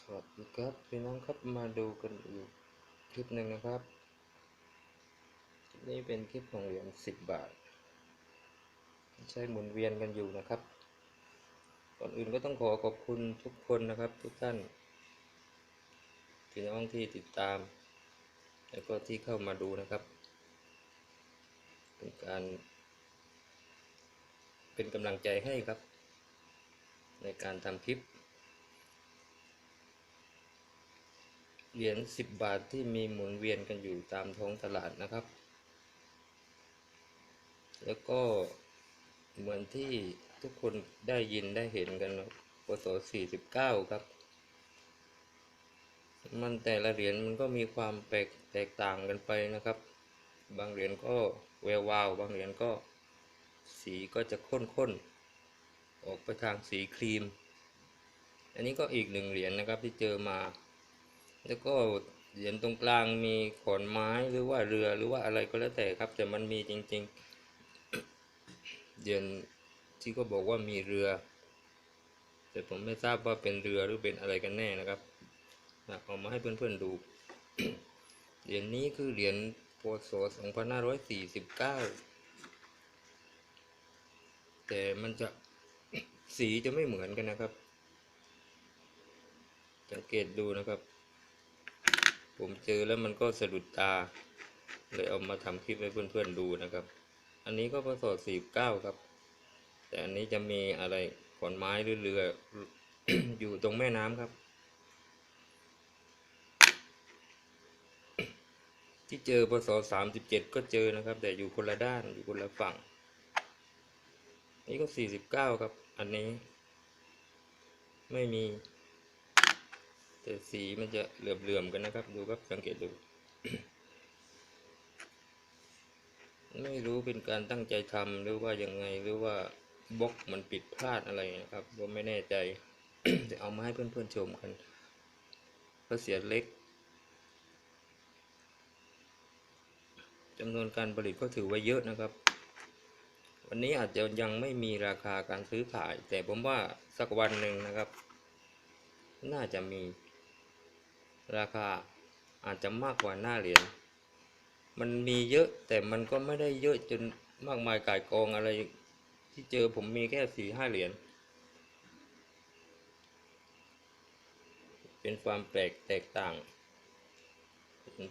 สวัสดีครับพี่น้องครับมาดูกันอีกคลิปหนึ่งนะครับคลิปนี้เป็นคลิปของเหรียญสิบบาท ใช้หมุนเวียนกันอยู่นะครับ ก่อนอื่นก็ต้องขอขอบคุณทุกคนนะครับ ทุกท่านพี่น้องที่ติดตาม แล้วก็ที่เข้ามาดูนะครับ เป็นการ เป็นกำลังใจให้ครับ ในการทำคลิป เหรียญสิบบาทที่มีหมุนเวียนกันอยู่ตามท้องตลาดนะครับ แล้วก็เหมือนที่ทุกคนได้ยินได้เห็นกันนะปศ49ครับ มันแต่ละเหรียญมันก็มีความแตกแตกต่างกันไปนะครับ บางเหรียญก็แวววาว บางเหรียญก็สีก็จะข้นๆ ออกไปทางสีครีม อันนี้ก็อีกหนึ่งเหรียญนะครับที่เจอมา แล้วก็เหรียญตรงกลางมีขอนไม้หรือว่าเรือหรือว่าอะไรก็แล้วแต่ครับ แต่มันมีจริงๆเหรียญที่ก็บอกว่ามีเรือ แต่ผมไม่ทราบว่าเป็นเรือหรือเป็นอะไรกันแน่นะครับเอามาให้เพื่อนๆดูเหรียญนี้คือเหรียญพศ2549 แต่มันจะสีจะไม่เหมือนกันนะครับ สังเกตดูนะครับ ผมเจอแล้วมันก็สะดุดตา เลยเอามาทำคลิปให้เพื่อนๆดูนะครับ อันนี้ก็พศ49ครับ แต่อันนี้จะมีอะไรขอนไม้หรือเรืออยู่ตรงแม่น้ำครับ ที่เจอพศ37ก็เจอนะครับ แต่อยู่คนละด้านอยู่คนละฝั่ง นี่ก็49ครับ อันนี้ ไม่มี แต่สีมันจะเหลื่อมๆกันนะครับ ดูครับสังเกตดู ไม่รู้เป็นการตั้งใจทำหรือว่ายังไงหรือว่าบล็อกมันผิดพลาดอะไรนะครับผมไม่แน่ใจจะเอามาให้เพื่อนๆชมกันเพราะเสียเล็กจำนวนการผลิตก็ถือว่าเยอะนะครับ วันนี้อาจจะยังไม่มีราคาการซื้อขาย แต่ผมว่าสักวันหนึ่งนะครับ น่าจะมี ราคาอาจจะมากกว่าหน้าเหรียญ มันมีเยอะแต่มันก็ไม่ได้เยอะจนมากมายกายกองอะไรที่เจอผมมีแค่สี่ห้าเหรียญ เป็นความแปลกแตกต่าง